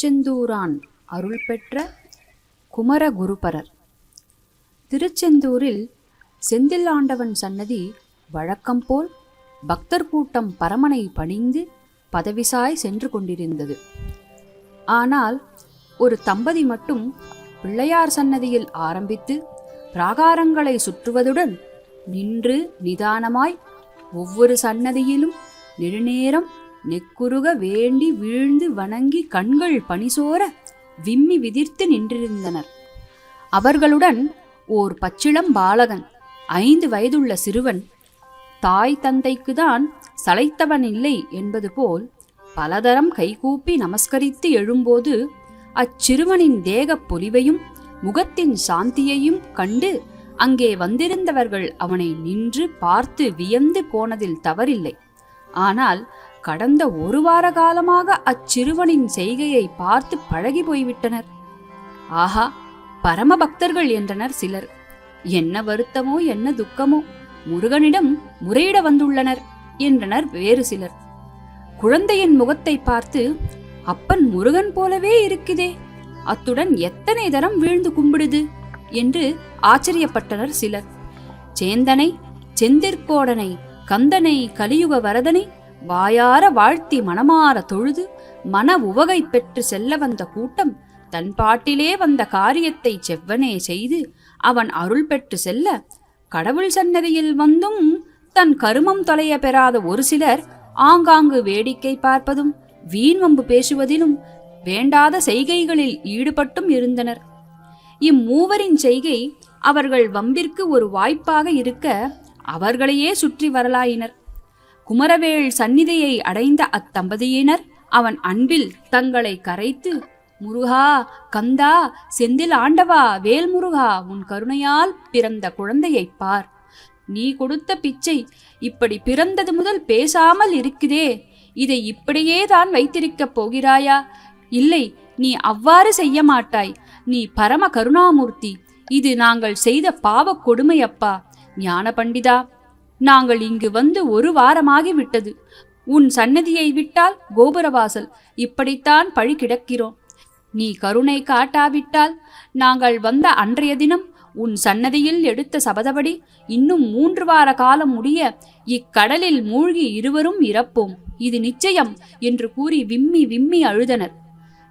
திருச்செந்தூரான் அருள் பெற்ற குமரகுருபரர். திருச்செந்தூரில் செந்தில் ஆண்டவன் சன்னதி வழக்கம்போல் பக்தர் கூட்டம் பரமனை பணிந்து பதவிசாய் சென்று கொண்டிருந்தது. ஆனால் ஒரு தம்பதி மட்டும் பிள்ளையார் சன்னதியில் ஆரம்பித்து பிராகாரங்களை சுற்றுவதுடன் நின்று நிதானமாய் ஒவ்வொரு சன்னதியிலும் நெடுநேரம் நெக்குருக வேண்டி வீழ்ந்து வணங்கி கண்கள் பனிசோர விம்மி விதிர்த்து நின்றிருந்தனர். அவர்களுடன் ஓர் பச்சிளம் பாலகன் ஐந்து வயதுள்ள சிறுவன் தாய் தந்தைக்குதான் சளைத்தவன் இல்லை என்பது போல் பலதரம் கைகூப்பி நமஸ்கரித்து எழும்போது அச்சிறுவனின் தேகப் பொலிவையும் முகத்தின் சாந்தியையும் கண்டு அங்கே வந்திருந்தவர்கள் அவனை நின்று பார்த்து வியந்து போனதில் தவறில்லை. ஆனால் கடந்த ஒரு வார காலமாக அச்சிறுவனின் செய்கையை பார்த்து பழகி போய்விட்டனர். ஆஹா பரம பக்தர்கள் என்றனர் சிலர். என்ன வருத்தமோ என்ன துக்கமோ முருகனிடம் முறையிட வந்துள்ளனர் என்றனர் வேறு சிலர். குழந்தையின் முகத்தை பார்த்து அப்பன் முருகன் போலவே இருக்குதே அத்துடன் எத்தனை தரம் வீழ்ந்து கும்பிடுது? என்று ஆச்சரியப்பட்டனர் சிலர். சேந்தனை செந்திற்கோடனை கந்தனை கலியுக வரதனை வாயார வாழ்த்தி மனமார தொழுது மன உவகை பெற்று செல்ல வந்த கூட்டம் தன் பாட்டிலே வந்த காரியத்தை செவ்வனே செய்து அவன் அருள் பெற்று செல்ல கடவுள் சன்னதியில் வந்தும் தன் கருமம் தொலைய பெறாத ஒரு சிலர் ஆங்காங்கு வேடிக்கை பார்ப்பதும் வீண் வம்பு பேசுவதிலும் வேண்டாத செய்கைகளில் ஈடுபட்டும் இருந்தனர். இம்மூவரின் செய்கை அவர்கள் வம்பிற்கு ஒரு வாய்ப்பாக இருக்க அவர்களையே சுற்றி வரலாயினர். குமரவேள் சந்நிதியை அடைந்த அத்தம்பதியினர் அவன் அன்பில் தங்களை கரைத்து முருகா கந்தா செந்தில் ஆண்டவா வேல்முருகா உன் கருணையால் பிறந்த குழந்தையைப் பார். நீ கொடுத்த பிச்சை இப்படி பிறந்தது முதல் பேசாமல் இருக்குதே. இதை இப்படியே தான் வைத்திருக்கப் போகிறாயா? இல்லை நீ அவ்வாறு செய்ய மாட்டாய். நீ பரம கருணாமூர்த்தி. இது நாங்கள் செய்த பாவக் கொடுமை அப்பா ஞான பண்டிதா நாங்கள் இங்கு வந்து ஒரு வாரமாகி விட்டது. உன் சன்னதியை விட்டால் கோபுரவாசல். இப்படித்தான் பழி கிடக்கிறோம். நீ கருணை காட்டாவிட்டால் நாங்கள் வந்த அன்றைய தினம் உன் சன்னதியில் எடுத்த சபதபடி இன்னும் மூன்று வார காலம் முடிய இக்கடலில் மூழ்கி இருவரும் இறப்போம். இது நிச்சயம் என்று கூறி விம்மி விம்மி அழுதனர்.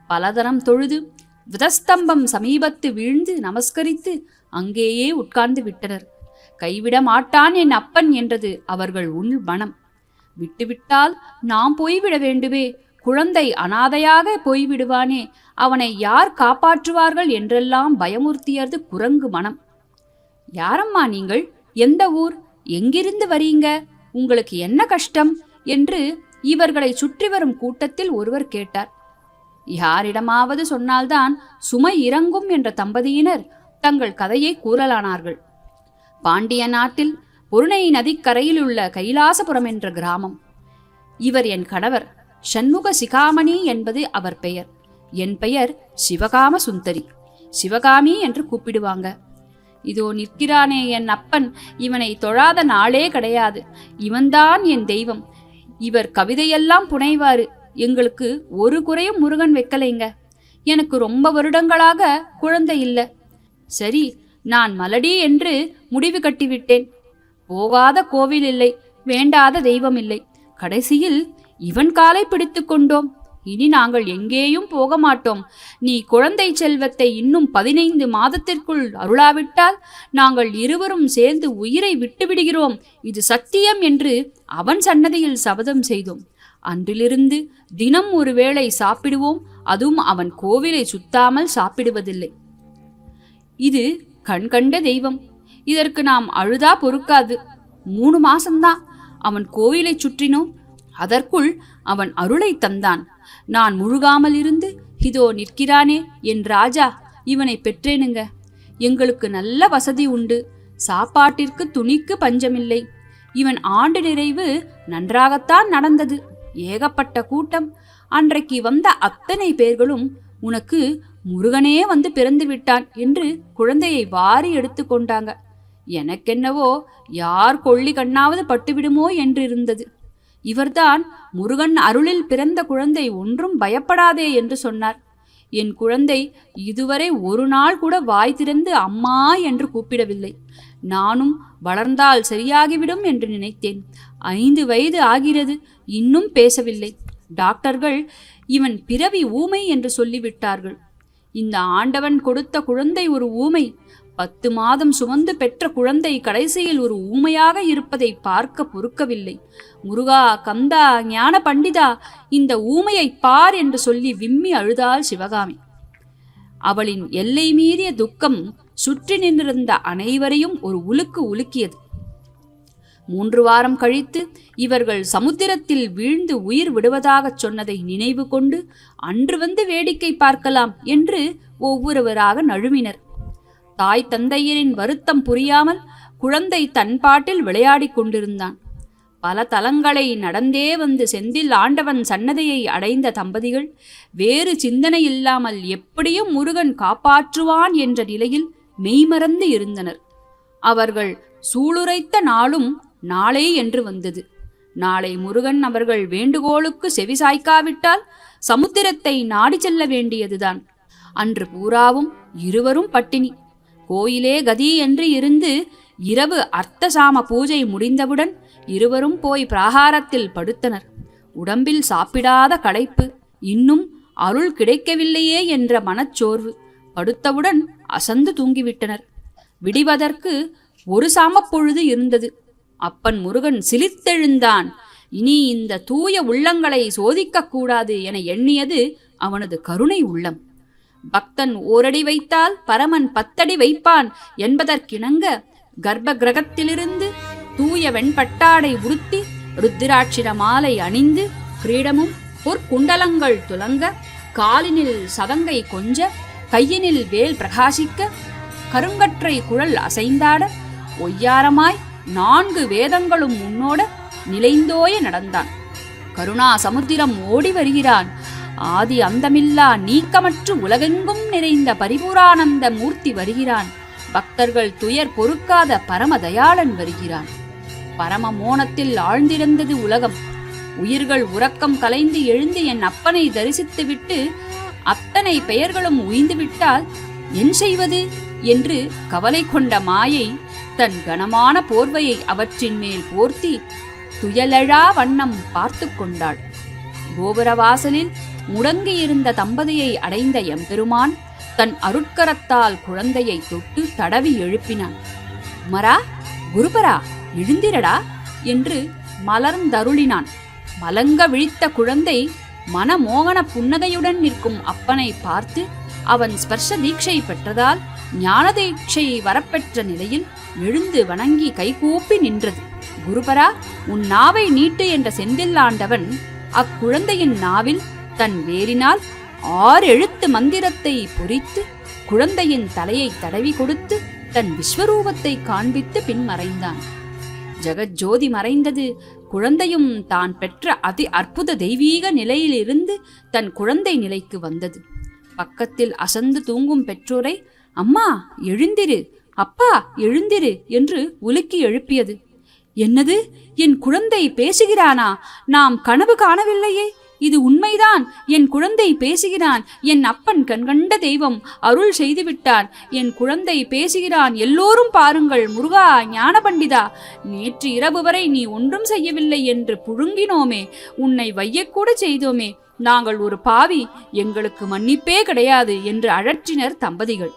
பலதரம் தொழுது விதஸ்தம்பம் சமீபத்து வீழ்ந்து நமஸ்கரித்து அங்கேயே உட்கார்ந்து விட்டனர். கைவிட மாட்டான் என் அப்பன் என்றது அவர்கள் உள் மனம். விட்டுவிட்டால் நாம் போய்விட வேண்டுமே. குழந்தை அனாதையாக போய்விடுவானே. அவனை யார் காப்பாற்றுவார்கள் என்றெல்லாம் பயமுறுத்தியது குரங்கு மனம். யாரம்மா நீங்கள்? எந்த ஊர்? எங்கிருந்து வரீங்க? உங்களுக்கு என்ன கஷ்டம்? என்று இவர்களை சுற்றி வரும் கூட்டத்தில் ஒருவர் கேட்டார். யாரிடமாவது சொன்னால்தான் சுமை இறங்கும் என்ற தம்பதியினர் தங்கள் கதையை கூறலானார்கள். பாண்டிய நாட்டில் பொருணை நதிக்கரையில் உள்ள கைலாசபுரம் என்ற கிராமம். இவர் என் கணவர் சண்முக சிகாமணி என்பது அவர் பெயர். என் பெயர் சிவகாம சுந்தரி. சிவகாமி என்று கூப்பிடுவாங்க. இதோ நிற்கிறானே என் அப்பன். இவனை தொழாத நாளே கிடையாது. இவன்தான் என் தெய்வம். இவர் கவிதையெல்லாம் புனைவாரு. எங்களுக்கு ஒரு குறையும் முருகன் வைக்கலைங்க. எனக்கு ரொம்ப வருடங்களாக குழந்தை இல்லை. சரி நான் மலடி என்று முடிவு கட்டிவிட்டேன். போகாத கோவில் இல்லை வேண்டாத தெய்வம் இல்லை. கடைசியில் இவன் காலை பிடித்து கொண்டோம். இனி நாங்கள் எங்கேயும் போக மாட்டோம். நீ குழந்தை செல்வத்தை இன்னும் பதினைந்து மாதத்திற்குள் அருளாவிட்டால் நாங்கள் இருவரும் சேர்ந்து உயிரை விட்டுவிடுகிறோம். இது சத்தியம் என்று அவன் சன்னதியில் சபதம் செய்தோம். அன்றிலிருந்து தினம் ஒரு வேளை சாப்பிடுவோம். அதுவும் அவன் கோவிலை சுத்தாமல் சாப்பிடுவதில்லை. இது கண்கண்ட தெய்வம். இதற்கு நாம் அழுதா பொறுக்காது. மூணு மாசம்தான். அவன் கோயிலை சுற்றினோம். அதற்குள் அவன் அருளை தந்தான். நான் முழுகாமல் இருந்து இதோ நிற்கிறானே என் ராஜா இவனை பெற்றேனுங்க. எங்களுக்கு நல்ல வசதி உண்டு. சாப்பாட்டிற்கு துணிக்கு பஞ்சமில்லை. இவன் ஆண்டு நிறைவு நன்றாகத்தான் நடந்தது. ஏகப்பட்ட கூட்டம். அன்றைக்கு வந்த அத்தனை பேர்களும் உனக்கு முருகனே வந்து பிறந்து விட்டான் என்று குழந்தையை வாரி எடுத்து கொண்டாங்க. எனக்கென்னவோ யார் கொள்ளி கண்ணாவது பட்டுவிடுமோ என்றிருந்தது. இவர்தான் முருகன் அருளில் பிறந்த குழந்தை ஒன்றும் பயப்படாதே என்று சொன்னார். என் குழந்தை இதுவரை ஒரு நாள் கூட வாய் திறந்து அம்மா என்று கூப்பிடவில்லை. நானும் வளர்ந்தால் சரியாகிவிடும் என்று நினைத்தேன். ஐந்து வயது ஆகிறது இன்னும் பேசவில்லை. டாக்டர்கள் இவன் பிறவி ஊமை என்று சொல்லிவிட்டார்கள். இந்த ஆண்டவன் கொடுத்த குழந்தை ஒரு ஊமை பத்து மாதம் சுமந்து பெற்ற குழந்தை கடைசியில் ஒரு ஊமையாக இருப்பதை பார்க்க பொறுக்கவில்லை. முருகா கந்தா ஞான பண்டிதா இந்த ஊமையை பார் என்று சொல்லி விம்மி அழுதாள் சிவகாமி. அவளின் எல்லை மீறிய துக்கம் சுற்றி நின்றிருந்த அனைவரையும் ஒரு உலுக்கு உலுக்கியது. மூன்று வாரம் கழித்து இவர்கள் சமுத்திரத்தில் வீழ்ந்து உயிர் விடுவதாகச் சொன்னதை நினைவு கொண்டு அன்று வந்து வேடிக்கை பார்க்கலாம் என்று ஒவ்வொருவராக நழுவினர். தாய் தந்தையரின் வருத்தம் புரியாமல் குழந்தை தன் பாட்டில் விளையாடிக் கொண்டிருந்தான். பல தலங்களை நடந்தே வந்து செந்தில் ஆண்டவன் சன்னதியை அடைந்த தம்பதிகள் வேறு சிந்தனை இல்லாமல் எப்படியும் முருகன் காப்பாற்றுவான் என்ற நிலையில் மெய்மறந்து இருந்தனர். அவர்கள் சூளுரைத்த நாளும் நாளே என்று வந்தது. நாளை முருகன் அவர்கள் வேண்டுகோளுக்கு செவிசாய்க்காவிட்டால் சமுத்திரத்தை நாடி செல்ல வேண்டியதுதான். அன்று பூராவும் இருவரும் பட்டினி. கோயிலே கதி என்று இருந்து இரவு அர்த்தசாம பூஜை முடிந்தவுடன் இருவரும் போய் பிராகாரத்தில் படுத்தனர். உடம்பில் சாப்பிடாத களைப்பு இன்னும் அருள் கிடைக்கவில்லையே என்ற மனச்சோர்வு படுத்தவுடன் அசந்து தூங்கிவிட்டனர். விடிவதற்கு ஒரு சாமப்பொழுது இருந்தது. அப்பன் முருகன் சிலித்தெழுந்தான் இனி இந்த தூய உள்ளங்களை சோதிக்கக்கூடாது என எண்ணியது அவனது கருணை உள்ளம். பக்தன் ஓரடி வைத்தால் பரமன் பத்தடி வைப்பான் என்பதற்கிணங்க கர்ப்ப கிரகத்திலிருந்து தூய வெண்பட்டாடை உடுத்தி ருத்திராட்சிர மாலை அணிந்து கிரீடமும் பொற்குண்டலங்கள் துலங்க காலினில் சதங்கை கொஞ்ச கையினில் வேல் பிரகாசிக்க கருங்கற்றை குழல் அசைந்தாட ஒய்யாரமாய் நான்கு வேதங்களும் முன்னோட நிலைந்தோய நடந்தான். கருணா சமுத்திரம் ஓடி வருகிறான். ஆதி அந்தமில்லா நீக்கமற்று உலகெங்கும் நிறைந்த பரிபூரானந்த மூர்த்தி வருகிறான். பக்தர்கள் துயர் பொறுக்காத பரமதயாளன் வருகிறான். பரம மோனத்தில் ஆழ்ந்திருந்தது உலகம். உயிர்கள் உறக்கம் கலைந்து எழுந்து என் அப்பனை தரிசித்துவிட்டு அத்தனை பெயர்களும் உய்ந்துவிட்டால் என் செய்வது? என்று கவலை கொண்ட மாயை தன் கனமான போர்வையை அவற்றின் மேல் போர்த்தி துயலழா வண்ணம் பார்த்து கொண்டாள். கோபுரவாசலில் முடங்கியிருந்த தம்பதியை அடைந்த எம்பெருமான் தன் அருட்கரத்தால் குழந்தையை தொட்டு தடவி எழுப்பினான். குமரா குருபரா எழுந்திரடா என்று மலர்ந்தருளினான். மலங்க விழித்த குழந்தை மனமோகன புன்னகையுடன் நிற்கும் அப்பனை பார்த்து அவன் ஸ்பர்ஷ தீட்சை பெற்றதால் ஞான தீட்சை வரப்பெற்ற நிலையில் எழுந்து வணங்கி கைகூப்பி நின்றது. குருபரா உன் நாவை நீட்டு என்ற செந்தில்லாண்டவன் அக்குழந்தையின் நாவில் தன் வேரினால் ஆறு எழுத்து மந்திரத்தை பொறித்து குழந்தையின் தலையை தடவி கொடுத்து தன் விஸ்வரூபத்தை காண்பித்து பின் மறைந்தான். ஜெகஜோதி மறைந்தது. குழந்தையும் தான் பெற்ற அதி அற்புத தெய்வீக நிலையிலிருந்து தன் குழந்தை நிலைக்கு வந்தது. பக்கத்தில் அசந்து தூங்கும் பெற்றோரை அம்மா எழுந்திரு. அப்பா எழுந்திரு என்று உலுக்கி எழுப்பியது. என்னது? என் குழந்தை பேசுகிறானா? நாம் கனவு காணவில்லையே. இது உண்மைதான். என் குழந்தை பேசுகிறான். என் அப்பன் கண்கண்ட தெய்வம் அருள் செய்துவிட்டான். என் குழந்தை பேசுகிறான். எல்லோரும் பாருங்கள் முருகா ஞான பண்டிதா நேற்று இரவு வரை நீ ஒன்றும் செய்யவில்லை என்று புழுங்கினோமே. உன்னை வையக்கூட செய்தோமே. நாங்கள் ஒரு பாவி. எங்களுக்கு மன்னிப்பே கிடையாது என்று அழற்றினர் தம்பதிகள்.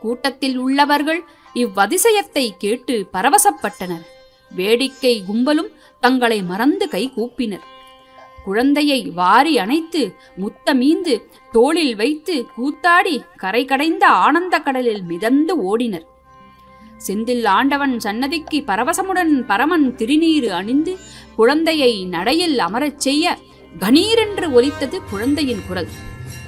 கூட்டத்தில் உள்ளவர்கள் இவ்வதிசயத்தை கேட்டு பரவசப்பட்டனர். வேடிக்கை கும்பலும் தங்களை மறந்து கை கூப்பினர். குழந்தையை வாரி அணைத்து முத்தமீந்து தோளில் வைத்து கூத்தாடி கரை கடைந்த ஆனந்த கடலில் மிதந்து ஓடினர். செந்தில் ஆண்டவன் சன்னதிக்கு பரவசமுடன் பரமன் திருநீறு அணிந்து குழந்தையை நடையில் அமரச் செய்ய கணீரென்று ஒலித்தது குழந்தையின் குரல்.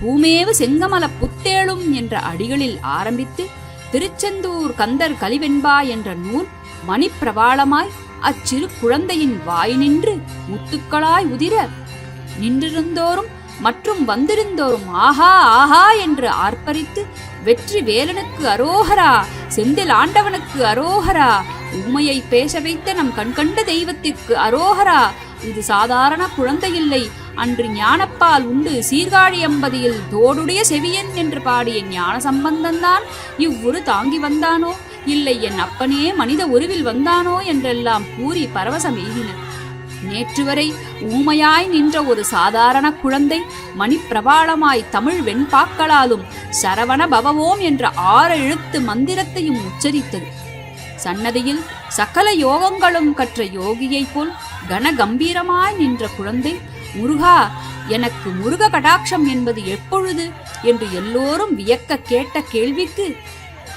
பூமேவு செங்கமல புத்தேளும் என்ற அடிகளில் ஆரம்பித்து திருச்செந்தூர் கந்தர் கலிவெண்பா என்ற நூல் மணிப்பிரபாளமாய் அச்சிறு குழந்தையின் வாய் நின்று முத்துக்களாய் உதிர நின்றிருந்தோரும் மற்றும் வந்திருந்தோரும் ஆஹா ஆஹா என்று ஆர்ப்பரித்து வெற்றி வேலனுக்கு அரோகரா செந்தில் ஆண்டவனுக்கு அரோகரா உண்மையை பேச வைத்த நம் கண்கண்ட தெய்வத்திற்கு அரோகரா. இது சாதாரண குழந்தையில்லை அன்று ஞானப்பால் உண்டு சீர்காழி அம்பதியில் தோடுடைய செவியன் என்று பாடிய ஞான சம்பந்தந்தான் இவ்வுரு தாங்கி வந்தானோ? இல்லை என் அப்பனே மனித உருவில் வந்தானோ? என்றெல்லாம் கூறி பரவசம் எய்தினர். நேற்று வரை ஊமையாய் நின்ற ஒரு சாதாரண குழந்தை மணிப்பிரபாளமாய் தமிழ் வெண்பாக்களாலும் சரவண பவவோம் என்ற ஆறு எழுத்து மந்திரத்தையும் உச்சரித்தது. சன்னதியில் சகல யோகங்களும் கற்ற யோகியைப் போல் கனகம்பீரமாய் நின்ற குழந்தை முருகா எனக்கு முருக கடாட்சம் என்பது எப்பொழுது? என்று எல்லோரும் வியக்க கேட்ட கேள்விக்கு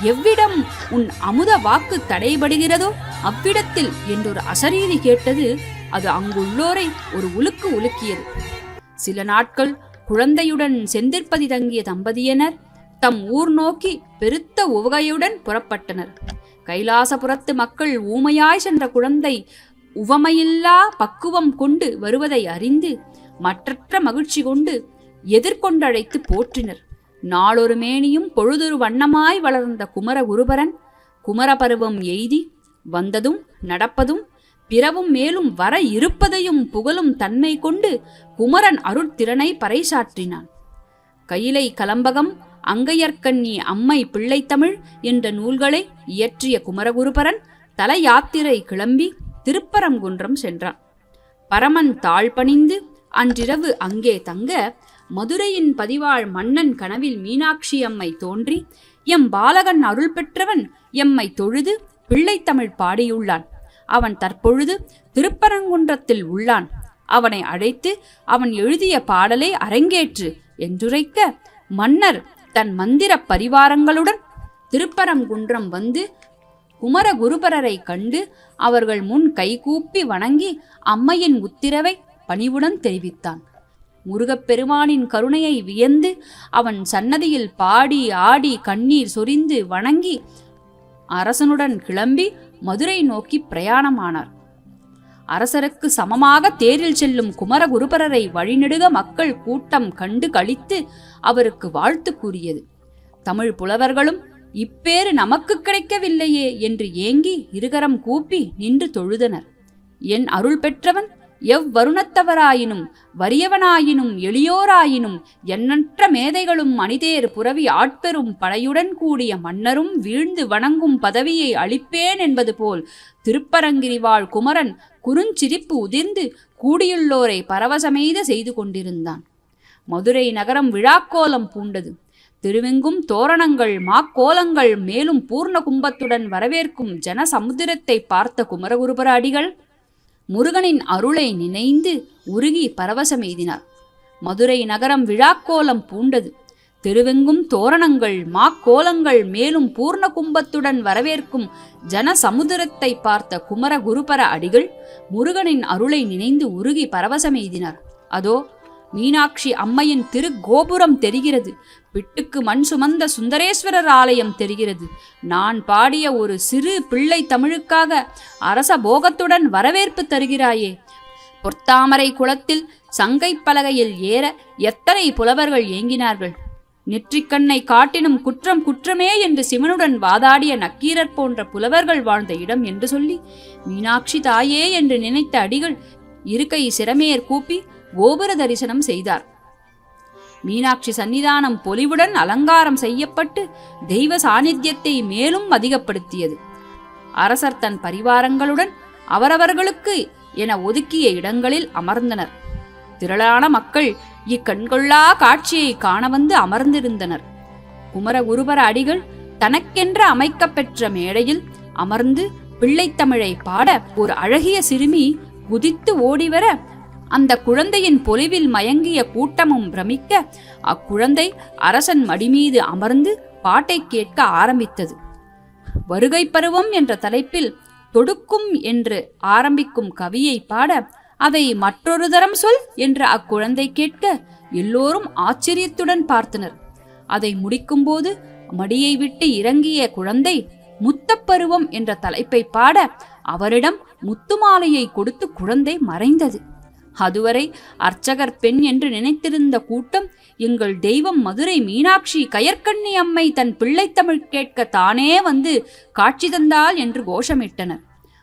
எவ்விடம் உன் அமுத வாக்கு தடைபடுகிறதோ அவ்விடத்தில் என்றொரு அசரீதி கேட்டது அது அங்குள்ளோரை ஒரு உலுக்கு உலுக்கியது. சில நாட்கள் குழந்தையுடன் செந்திற்பதி தங்கிய தம்பதியினர் தம் ஊர் நோக்கி பெருத்த உவகையுடன் புறப்பட்டனர். கைலாசபுரத்து மக்கள் ஊமையாய் சென்ற குழந்தை உவமையில்லா பக்குவம் கொண்டு வருவதை அறிந்து மற்றற்ற மகிழ்ச்சி கொண்டு எதிர்கொண்டழைத்து போற்றினர். நாளொரு மேனியும் பொழுதொரு வண்ணமாய் வளர்ந்த குமர குருபரன் குமரபருவம் எய்தி வந்ததும் நடப்பதும் பிறவும் மேலும் வர இருப்பதையும் புகழும் தன்மை கொண்டு குமரன் அருட்திறனை பறைசாற்றினான். கையிலை கலம்பகம் அங்கையர்க்கண்ணி அம்மை பிள்ளைத்தமிழ் என்ற நூல்களை இயற்றிய குமரகுருபரன் தல யாத்திரை கிளம்பி திருப்பரங்குன்றம் சென்றான். பரமன் தாழ்பணிந்து அன்றிரவு அங்கே தங்க மதுரையின் பதிவாள் மன்னன் கனவில் மீனாட்சி அம்மை தோன்றி எம் பாலகன் அருள் பெற்றவன் எம்மை தொழுது பிள்ளைத்தமிழ் பாடியுள்ளான். அவன் தற்பொழுது திருப்பரங்குன்றத்தில் உள்ளான். அவனை அழைத்து அவன் எழுதிய பாடலை அரங்கேற்று என்றுரைக்க மன்னர் தன் மந்திர பரிவாரங்களுடன் திருப்பரங்குன்றம் வந்து குமர குருபரரை கண்டு அவர்கள் முன் கைகூப்பி வணங்கி அம்மையின் உத்திரவை பணிவுடன் தெரிவித்தான். முருகப்பெருமானின் கருணையை வியந்து அவன் சன்னதியில் பாடி ஆடி கண்ணீர் சொரிந்து வணங்கி அரசனுடன் கிளம்பி மதுரை நோக்கி பிரயாணமானார். அரசருக்கு சமமாக தேரில் செல்லும் குமரகுருபரரை வழிநெடுக மக்கள் கூட்டம் கண்டு கழித்து அவருக்கு வாழ்த்து கூறியது. தமிழ் புலவர்களும் இப்பேறு நமக்கு கிடைக்கவில்லையே என்று ஏங்கி இருகரம் கூப்பி நின்று தொழுதனர். என் அருள் பெற்றவன் எவ்வருணத்தவராயினும் வறியவனாயினும் எளியோராயினும் எண்ணற்ற மேதைகளும் மனிதேர் புறவி ஆட்பெரும் படையுடன் கூடிய மன்னரும் வீழ்ந்து வணங்கும் பதவியை அளிப்பேன் என்பது போல் திருப்பரங்கிரிவாள் குமரன் குறுஞ்சிரிப்பு உதிர்ந்து கூடியுள்ளோரை பரவசமெய்த செய்து கொண்டிருந்தான். மதுரை நகரம் விழாக்கோலம் பூண்டது. திருவெங்கும் தோரணங்கள் மாக்கோலங்கள் மேலும் பூர்ண கும்பத்துடன் வரவேற்கும் ஜன சமுத்திரத்தை பார்த்த குமரகுருபர அடிகள் முருகனின் அருளை நினைந்து உருகி பரவசம் எய்தினார். மதுரை நகரம் விழாக்கோலம் பூண்டது. தெருவெங்கும் தோரணங்கள் மாக்கோலங்கள் மேலும் பூர்ண கும்பத்துடன் வரவேற்கும் ஜன சமுதிரத்தை பார்த்த குமர குருபர அடிகள் முருகனின் அருளை நினைந்து உருகி பரவசம் எய்தினார். அதோ மீனாட்சி அம்மையின் திருக்கோபுரம் தெரிகிறது. பிட்டுக்கு மண் சுமந்த சுந்தரேஸ்வரர் ஆலயம் தெரிகிறது. நான் பாடிய ஒரு சிறு பிள்ளை தமிழுக்காக அரச போகத்துடன் வரவேற்பு தருகிறாயே. பொற்தாமரை குளத்தில் சங்கை பலகையில் ஏற எத்தனை புலவர்கள் ஏங்கினார்கள். நெற்றிக்கண்ணை காட்டினும் குற்றம் குற்றமே என்று சிவனுடன் வாதாடிய நக்கீரர் போன்ற புலவர்கள் வாழ்ந்த இடம் என்று சொல்லி மீனாட்சி தாயே என்று நினைத்த அடிகள் இருக்கை சிரமேர் கூப்பி கோபுர தரிசனம் செய்தார். மீனாட்சி சன்னிதானம் பொலிவுடன் அலங்காரம் செய்யப்பட்டு தெய்வ சாநித்தியத்தை மேலும் அதிகப்படுத்தியது. அரசர் தன் பரிவாரங்களுடன் அவரவர்களுக்கு என ஒதுக்கிய இடங்களில் அமர்ந்தனர். திரளான மக்கள் இக்கண்கொள்ளா காட்சியை காண வந்து அமர்ந்திருந்தனர். குமர குருபர அடிகள் தனக்கென்ற அமைக்கப்பெற்ற மேடையில் அமர்ந்து பிள்ளைத்தமிழை பாட ஒரு அழகிய சிறுமி குதித்து ஓடிவர அந்த குழந்தையின் பொலிவில் மயங்கிய கூட்டமும் பிரமிக்க அக்குழந்தை அரசன் மடிமீது அமர்ந்து பாட்டை கேட்க ஆரம்பித்தது. வருகை பருவம் என்ற தலைப்பில் தொடுக்கும் என்று ஆரம்பிக்கும் கவியை பாட அதை மற்றொரு தரம் சொல் என்று அக்குழந்தை கேட்க எல்லோரும் ஆச்சரியத்துடன் பார்த்தனர். அதை முடிக்கும்போது மடியை விட்டு இறங்கிய குழந்தை முத்தப்பருவம் என்ற தலைப்பை பாட அவரிடம் முத்துமாலையை கொடுத்து குழந்தை மறைந்தது. அதுவரை அர்ச்சகர் பெண் என்று நினைத்திருந்த கூட்டம் எங்கள் தெய்வம் மதுரை மீனாட்சி கயற்கண்ணி அம்மை தன் பிள்ளைத்தமிழ் கேட்க தானே வந்து காட்சி தந்தாள் என்று கோஷமிட்டனர்.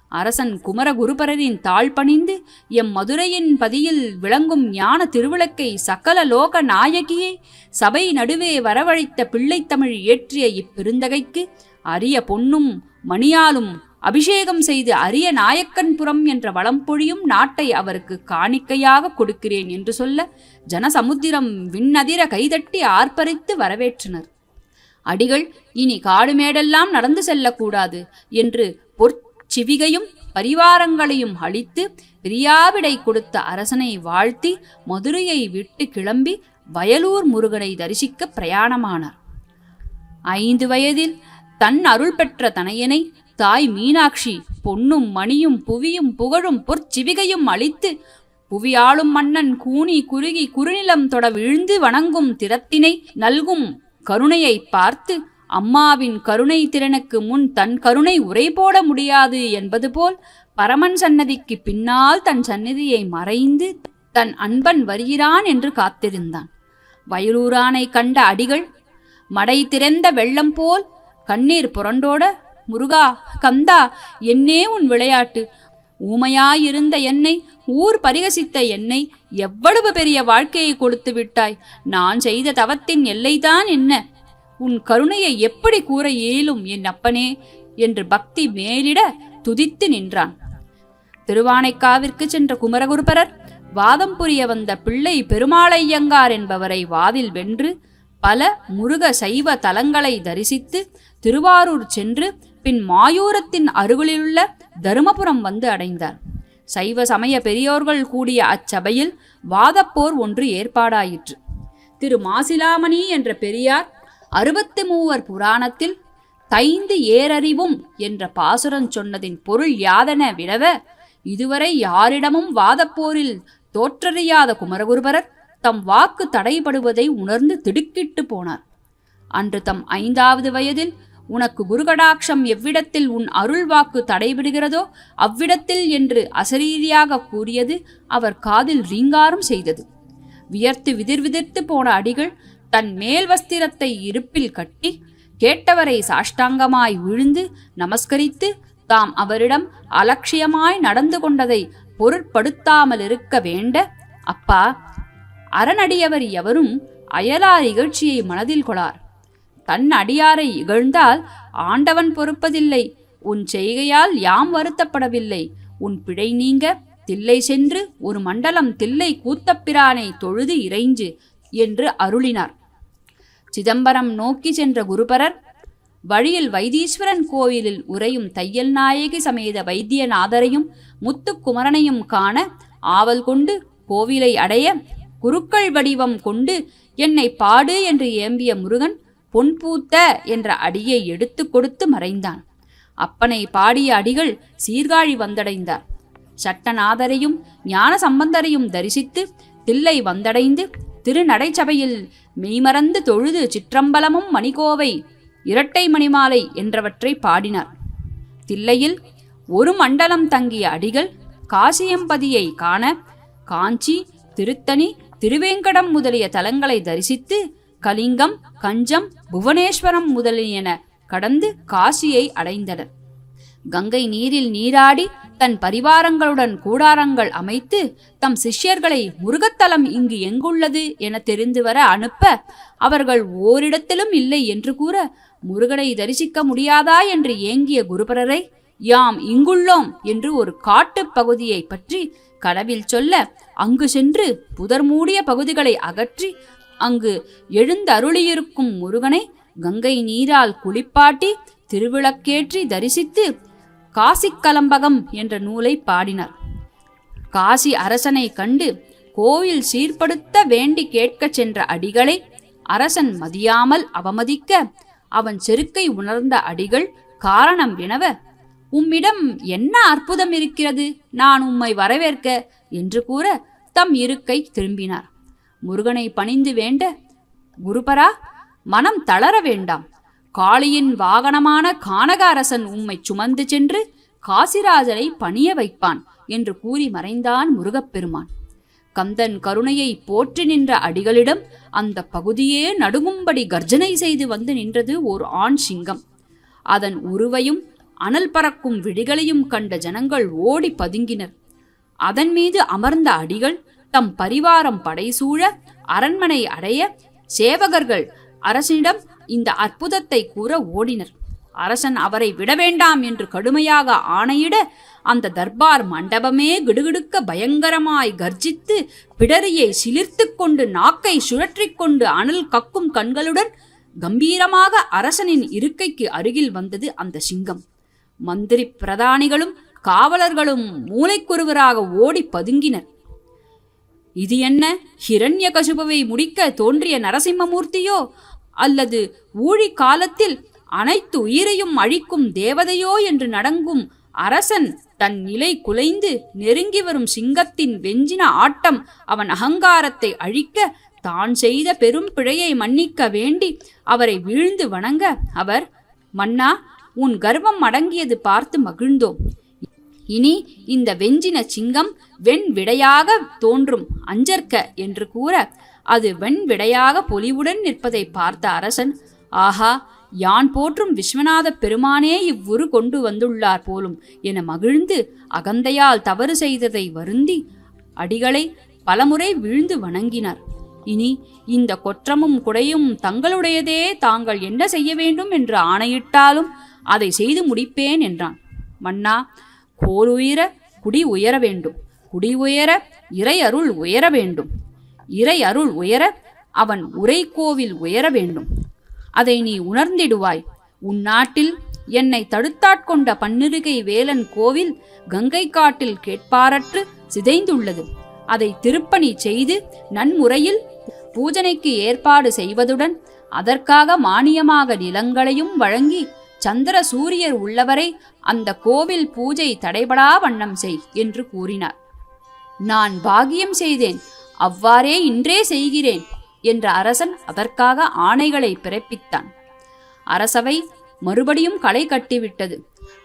அரசன் குமரகுருபரரின் தாழ் பணிந்து எம் மதுரையின் பதியில் விளங்கும் ஞான திருவிளக்கை சகல லோக நாயகியை சபை நடுவே வரவழைத்த பிள்ளைத்தமிழ் இயற்றிய இப்பெருந்தகைக்கு அரிய பொன்னும் மணியாலும் அபிஷேகம் செய்து அரிய நாயக்கன்புரம் என்ற வளம் பொழியும் நாட்டை அவருக்கு காணிக்கையாக கொடுக்கிறேன் என்று சொல்ல ஜனசமுத்திரம் விண்ணதிர கைதட்டி ஆர்ப்பரித்து வரவேற்றனர். அடிகள் இனி காடுமேடெல்லாம் நடந்து செல்லக்கூடாது என்று பொற்சிவிகையும் பரிவாரங்களையும் அளித்து பிரியாவிடை கொடுத்த அரசனை வாழ்த்தி மதுரையை விட்டு கிளம்பி வயலூர் முருகனை தரிசிக்க பிரயாணமானார். ஐந்து வயதில் தன் அருள் பெற்ற தனையனை தாய் மீனாட்சி பொன்னும் மணியும் புவியும் புகழும் பொற்சிவிகையும் அளித்து புவியாளும் மன்னன் கூனி குறுகி குறுநிலம் தொட விழுந்து வணங்கும் திறத்தினை நல்கும் கருணையை பார்த்து அம்மாவின் கருணை திறனுக்கு முன் தன் கருணை உரை போட முடியாது என்பது போல் பரமன் சன்னதிக்கு பின்னால் தன் சந்நிதியை மறைந்து தன் அன்பன் வருகிறான் என்று காத்திருந்தான். வயலூரானை கண்ட அடிகள் மடை திறந்த வெள்ளம் போல் கண்ணீர் புரண்டோட முருகா கந்தா என்னே உன் விளையாட்டு. ஊமையாயிருந்த என்னை ஊர் பரிகசித்த என்னை எவ்வளவு பெரிய வாழ்க்கையை கொடுத்து விட்டாய்? நான் செய்த தவத்தின் எல்லைதான் என்ன? உன் கருணையை எப்படி கூற இயலும் என் அப்பனே? என்று பக்தி மேலிட துதித்து நின்றான். திருவானைக்காவிற்கு சென்ற குமரகுருபரர் வாதம் புரிய வந்த பிள்ளை பெருமாளையங்கார் என்பவரை வாதில் வென்று பல முருக சைவ தலங்களை தரிசித்து திருவாரூர் சென்று பின் மாயூரத்தின் அருகிலுள்ள தருமபுரம் வந்து அடைந்தார். சைவ சமய பெரியோர்கள் கூடிய அச்சபையில் வாதப்போர் ஒன்று ஏற்பாடாயிற்று. திரு மாசிலாமணி என்ற பெரியார் அறுபத்தி மூவர் புராணத்தில் தைந்து ஏறறிவும் என்ற பாசுரன் சொன்னதின் பொருள் யாதென விடவ இதுவரை யாரிடமும் வாதப்போரில் தோற்றறியாத குமரகுருபரர் தம் வாக்கு தடைபடுவதை உணர்ந்து திடுக்கிட்டு போனார். அன்று தம் ஐந்தாவது வயதில் உனக்கு குருகடாட்சம் எவ்விடத்தில் உன் அருள் வாக்கு தடைபடுகிறதோ அவ்விடத்தில் என்று அசரீரியாக கூறியது அவர் காதில் ரீங்காரம் செய்தது. வியர்த்து விதிர் விதிர்த்து போன அடிகள் தன் மேல் வஸ்திரத்தை இருப்பில் கட்டி கேட்டவரை சாஷ்டாங்கமாய் விழுந்து நமஸ்கரித்து தாம் அவரிடம் அலட்சியமாய் நடந்து கொண்டதை பொருட்படுத்தாமல் இருக்க வேண்ட அப்பா அரணடியவர் எவரும் அயலார் இகழ்ச்சியை மனதில் கொளார். தன் அடியாரை இகழ்ந்தால் ஆண்டவன் பொறுப்பதில்லை. உன் செய்கையால் யாம் வருத்தப்படவில்லை. உன் பிழை நீங்க தில்லை சென்று ஒரு மண்டலம் தில்லை கூத்தப்பிரானை தொழுது இறைஞ்சு என்று அருளினார். சிதம்பரம் நோக்கி சென்ற குருபரர் வழியில் வைத்தீஸ்வரன் கோயிலில் உறையும் தையல் நாயகி சமேத வைத்தியநாதரையும் முத்துக்குமரனையும் காண ஆவல் கொண்டு கோவிலை அடைய குருக்கள் வடிவம் கொண்டு என்னை பாடு என்று ஏம்பிய முருகன் பொன்பூத்த என்ற அடியை எடுத்து கொடுத்து மறைந்தான். அப்பனை பாடிய அடிகள் சீர்காழி வந்தடைந்தார். சட்டநாதரையும் ஞான சம்பந்தரையும் தரிசித்து தில்லை வந்தடைந்து திருநடைச்சபையில் மெய்மறந்து தொழுது சிற்றம்பலமும் மணிகோவை இரட்டை மணிமாலை என்றவற்றை பாடினார். தில்லையில் ஒரு மண்டலம் தங்கிய அடிகள் காசியம்பதியை காண காஞ்சி திருத்தணி திருவேங்கடம் முதலிய தலங்களை தரிசித்து கலிங்கம் கஞ்சம் புவனேஸ்வரம் முதலியன கடந்து காசியை அடைந்தனர். கங்கை நீரில் நீராடி தன் பரிவாரங்களுடன் கூடாரங்கள் அமைத்து தம் சிஷ்யர்களை முருகத்தலம் இங்கு எங்குள்ளது என தெரிந்து வர அனுப்ப அவர்கள் ஓரிடத்திலும் இல்லை என்று கூற முருகனை தரிசிக்க முடியாதா என்று ஏங்கிய குருபரரை யாம் இங்குள்ளோம் என்று ஒரு காட்டுப் பகுதியை பற்றி கனவில் சொல்ல அங்கு சென்று புதர் மூடிய பகுதிகளை அகற்றி அங்கு எழுந்தருளியிருக்கும் முருகனை கங்கை நீரால் குளிப்பாட்டி திருவிளக்கேற்றி தரிசித்து காசிக்கலம்பகம் என்ற நூலை பாடினார். காசி அரசனை கண்டு கோயில் சீர்படுத்த வேண்டி கேட்கச் சென்ற அடிகளை அரசன் மதியாமல் அவமதிக்க அவன் செருக்கை உணர்ந்த அடிகள் காரணம் வினவ உம்மிடம் என்ன அற்புதம் இருக்கிறது? நான் உம்மை வரவேற்க என்று கூற தம் இருக்கை திரும்பினார். முருகனை பணிந்து வேண்ட குருபரா மனம் தளர வேண்டாம். காளியின் வாகனமான கானக அரசன் உம்மை சுமந்து சென்று காசிராஜனை பணிய வைப்பான் என்று கூறி மறைந்தான் முருகப்பெருமான். கந்தன் கருணையை போற்றி நின்ற அடிகளிடம் அந்த பகுதியே நடுங்கும்படி கர்ஜனை செய்து வந்து நின்றது ஓர் ஆண் சிங்கம். அதன் உருவையும் அனல் பறக்கும் விழிகளையும் கண்ட ஜனங்கள் ஓடி பதுங்கினர். அதன் மீது அமர்ந்த அடிகள் தம் பரிவாரம் படைசூழ அரண்மனை அடைய சேவகர்கள் அரசனிடம் இந்த அற்புதத்தை கூற ஓடினர். அரசன் அவரை விட வேண்டாம் என்று கடுமையாக ஆணையிட அந்த தர்பார் மண்டபமே கிடுகிடுக்க பயங்கரமாய் கர்ஜித்து பிடரியை சிலிர்த்து கொண்டு நாக்கை சுழற்றிக்கொண்டு அனல் கக்கும் கண்களுடன் கம்பீரமாக அரசனின் இருக்கைக்கு அருகில் வந்தது அந்த சிங்கம். மந்திரி பிரதானிகளும் காவலர்களும் மூளைக்குருவராக ஓடி பதுங்கினர். இது என்ன? ஹிரண்ய கசுபவை முடிக்க தோன்றிய நரசிம்மமூர்த்தியோ? அல்லது ஊழி காலத்தில் அனைத்து உயிரையும் அழிக்கும் தேவதையோ என்று நடங்கும் அரசன் தன் நிலை குலைந்து நெருங்கி வரும் சிங்கத்தின் வெஞ்சின ஆட்டம் அவன் அகங்காரத்தை அழிக்க தான் செய்த பெரும் பிழையை மன்னிக்க வேண்டி அவரை வீழ்ந்து வணங்க. அவர் மன்னா உன் கர்வம் அடங்கியது பார்த்து மகிழ்ந்தோம். இனி இந்த வெஞ்சின சிங்கம் வெண் விடையாக தோன்றும் அஞ்சற்க என்று கூற அது வெண் விடையாக பொலிவுடன் நிற்பதை பார்த்த அரசன் ஆஹா யான் போற்றும் விஸ்வநாத பெருமானே இவ்வுரு கொண்டு வந்துள்ளார் போலும் என மகிழ்ந்து அகந்தையால் தவறு செய்ததை வருந்தி அடிகளை பலமுறை விழுந்து வணங்கினார். இனி இந்த கொற்றமும் குடையும் தங்களுடையதே தாங்கள் என்ன செய்ய வேண்டும் என்று ஆணையிட்டாலும் அதை செய்து முடிப்பேன் என்றான். மன்னா கோல் உயர குடி உயர வேண்டும். குடி உயர இறை அருள் உயர வேண்டும். இறை அருள் உயர அவன் உரை கோவில் உயர வேண்டும். அதை நீ உணர்ந்திடுவாய். உன் நாட்டில் என்னை தடுத்தாட்கொண்ட பன்னிருகை வேலன் கோவில் கங்கை காட்டில் கேட்பாரற்று சிதைந்துள்ளது. அதை திருப்பணி செய்து நன்முறையில் பூஜனைக்கு ஏற்பாடு செய்வதுடன் அதற்காக மானியமாக நிலங்களையும் வழங்கி சந்திர சூரியர் உள்ளவரை அந்த கோவில் பூஜை தடைபடா வண்ணம் செய் என்று கூறினார். நான் பாகியம் செய்தேன் அவ்வாறே இன்றே செய்கிறேன் என்ற அரசன் அதற்காக ஆணைகளை பிறப்பித்தான். அரசவை மறுபடியும் களை கட்டிவிட்டது.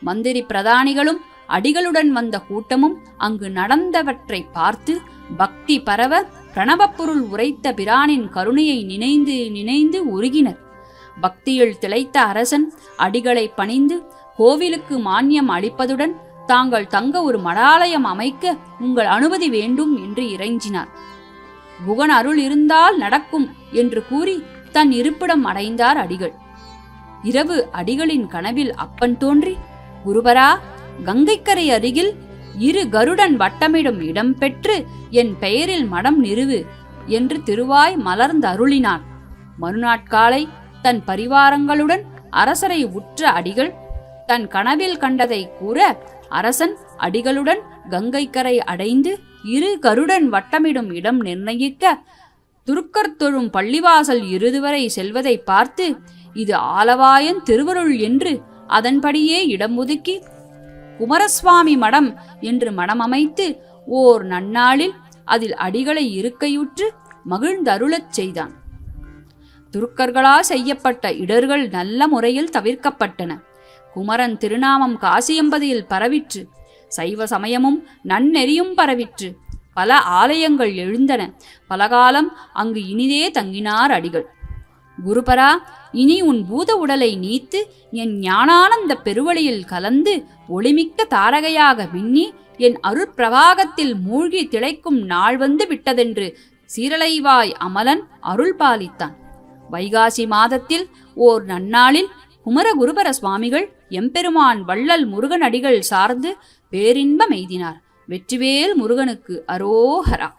மந்திரி பிரதானிகளும் அடிகளுடன் வந்த கூட்டமும் அங்கு நடந்தவற்றை பார்த்து பக்தி பரவ பிரணவப்பொருள் உரைத்த பிரானின் கருணையை நினைந்து நினைந்து உருகினர். பக்தியில் திளைத்த அரசன் அடிகளை பணிந்து கோவிலுக்கு மானியம் அளிப்பதுடன் தாங்கள் தங்க ஒரு மடாலயம் அமைக்க உங்கள் அனுமதி வேண்டும் என்று இறைஞ்சினார். புகன் அருள் இருந்தால் நடக்கும் என்று கூறி தன் இருப்பிடம் அடைந்தார் அடிகள். இரவு அடிகளின் கனவில் அப்பன் தோன்றி குருபரா கங்கைக்கரை அருகில் இரு கருடன் வட்டமிடும் இடம் பெற்று என் பெயரில் மடம் நிறுவு என்று திருவாய் மலர்ந்து அருளினான் மறுநாட்காலை தன் பரிவாரங்களுடன் அரசரை உற்ற அடிகள் தன் கனவில் கண்டதை கூற அரசன் அடிகளுடன் கங்கைக்கரை அடைந்து இரு கருடன் வட்டமிடும் இடம் நிர்ணயிக்க துருக்கர் தொழும் பள்ளிவாசல் இருதுவரை செல்வதை பார்த்து இது ஆலவாயன் திருவருள் என்று அதன்படியே இடம் ஒதுக்கி குமரசுவாமி மடம் என்று மடமமைத்து ஓர் நன்னாளில் அதில் அடிகளை இருக்கையுற்று மகிழ்ந்தருளச் செய்தான். துருக்கர்களால் செய்யப்பட்ட இடர்கள் நல்ல முறையில் தவிர்க்கப்பட்டன. குமரன் திருநாமம் காசியம்பதியில் பரவிற்று. சைவ சமயமும் நன்னெறியும் பரவிற்று. பல ஆலயங்கள் எழுந்தன. பலகாலம் அங்கு இனிதே தங்கினார் அடிகள். குருபரா இனி உன் பூத உடலை நீத்து என் ஞானானந்த பெருவழியில் கலந்து ஒளிமிக்க தாரகையாக விண்ணி என் அருட்பிரவாகத்தில் மூழ்கி திளைக்கும் நாள் வந்து விட்டதென்று சீரலைவாய் அமலன் அருள் பாலித்தான் வைகாசி மாதத்தில் ஓர் நன்னாளில் குமரகுருபர சுவாமிகள் எம்பெருமான் வள்ளல் முருகன் அடிகள் சார்ந்து பேரின்பம் எய்தினார். வெற்றிவேல் முருகனுக்கு அரோஹரா.